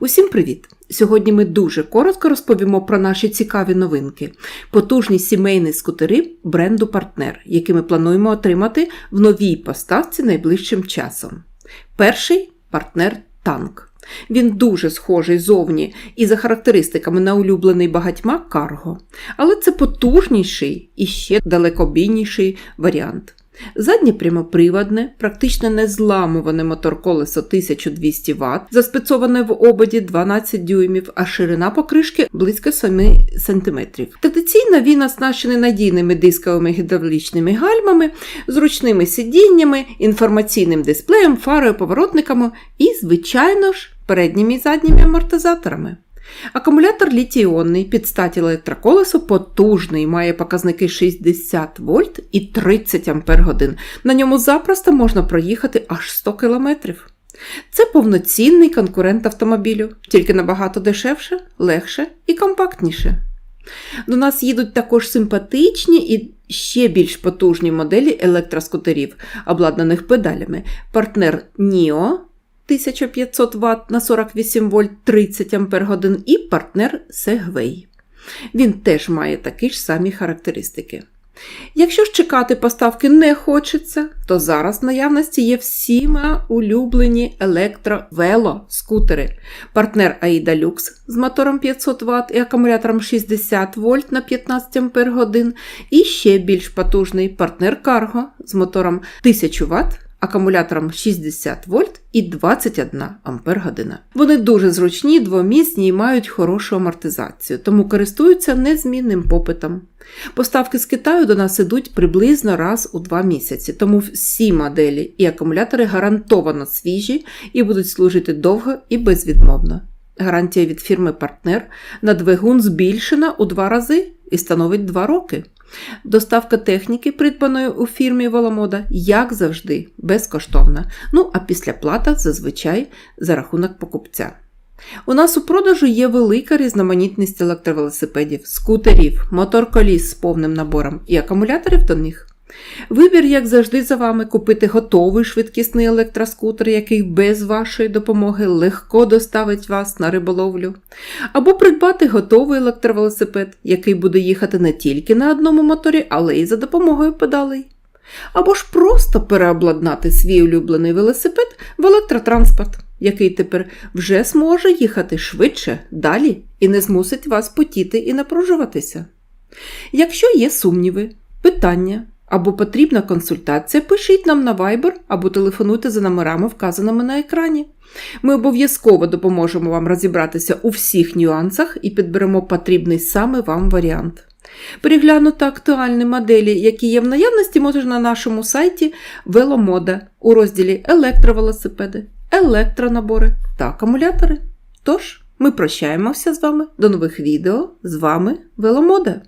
Усім привіт! Сьогодні ми дуже коротко розповімо про наші цікаві новинки, потужні сімейні скутери бренду Партнер, які ми плануємо отримати в новій поставці найближчим часом. Перший партнер танк. Він дуже схожий зовні і за характеристиками на улюблений багатьма карго, але це потужніший і ще далекобійніший варіант. Заднє прямоприводне, практично незламуване моторколесо 1200 Вт, заспецоване в ободі 12 дюймів, а ширина покришки близько 7 см. Традиційно він оснащений надійними дисковими гідравлічними гальмами, зручними сидіннями, інформаційним дисплеєм, фарою, поворотниками і, звичайно ж, передніми і задніми амортизаторами. Акумулятор літій-іонний під статі електроколесу потужний, має показники 60 вольт і 30 ампер На ньому запросто можна проїхати аж 100 км. Це повноцінний конкурент автомобілю, тільки набагато дешевше, легше і компактніше. До нас їдуть також симпатичні і ще більш потужні моделі електроскутерів, обладнаних педалями. Партнер NIO 1500 Вт на 48 вольт 30 Ампер і партнер Segway. Він теж має такі ж самі характеристики. Якщо ж чекати поставки не хочеться, то зараз в наявності є всіма улюблені електровело-скутери. Партнер AIDA Lux з мотором 500 Вт і акумулятором 60 вольт на 15 Ампер і ще більш потужний партнер Cargo з мотором 1000 Вт акумулятором 60 вольт і 21 ампер година. Вони дуже зручні, двомісні і мають хорошу амортизацію, тому користуються незмінним попитом. Поставки з Китаю до нас ідуть приблизно раз у два місяці, тому всі моделі і акумулятори гарантовано свіжі і будуть служити довго і безвідмовно. Гарантія від фірми Партнер на двигун збільшена у два рази і становить 2 роки. Доставка техніки, придбаної у фірмі Воломода, як завжди, безкоштовна. Ну, а після плата зазвичай за рахунок покупця. У нас у продажу є велика різноманітність електровелосипедів, скутерів, моторколіс з повним набором і акумуляторів до них. Вибір, як завжди, за вами купити готовий швидкісний електроскутер, який без вашої допомоги легко доставить вас на риболовлю, або придбати готовий електровелосипед, який буде їхати не тільки на одному моторі, але й за допомогою педалей. Або ж просто переобладнати свій улюблений велосипед в електротранспорт, який тепер вже зможе їхати швидше, далі і не змусить вас потіти і напружуватися. Якщо є сумніви, питання, або потрібна консультація, пишіть нам на Viber або телефонуйте за номерами, вказаними на екрані. Ми обов'язково допоможемо вам розібратися у всіх нюансах і підберемо потрібний саме вам варіант. Переглянути актуальні моделі, які є в наявності, можна на нашому сайті Веломода у розділі електровелосипеди, електронабори та акумулятори. Тож, ми прощаємося з вами до нових відео. З вами Веломода!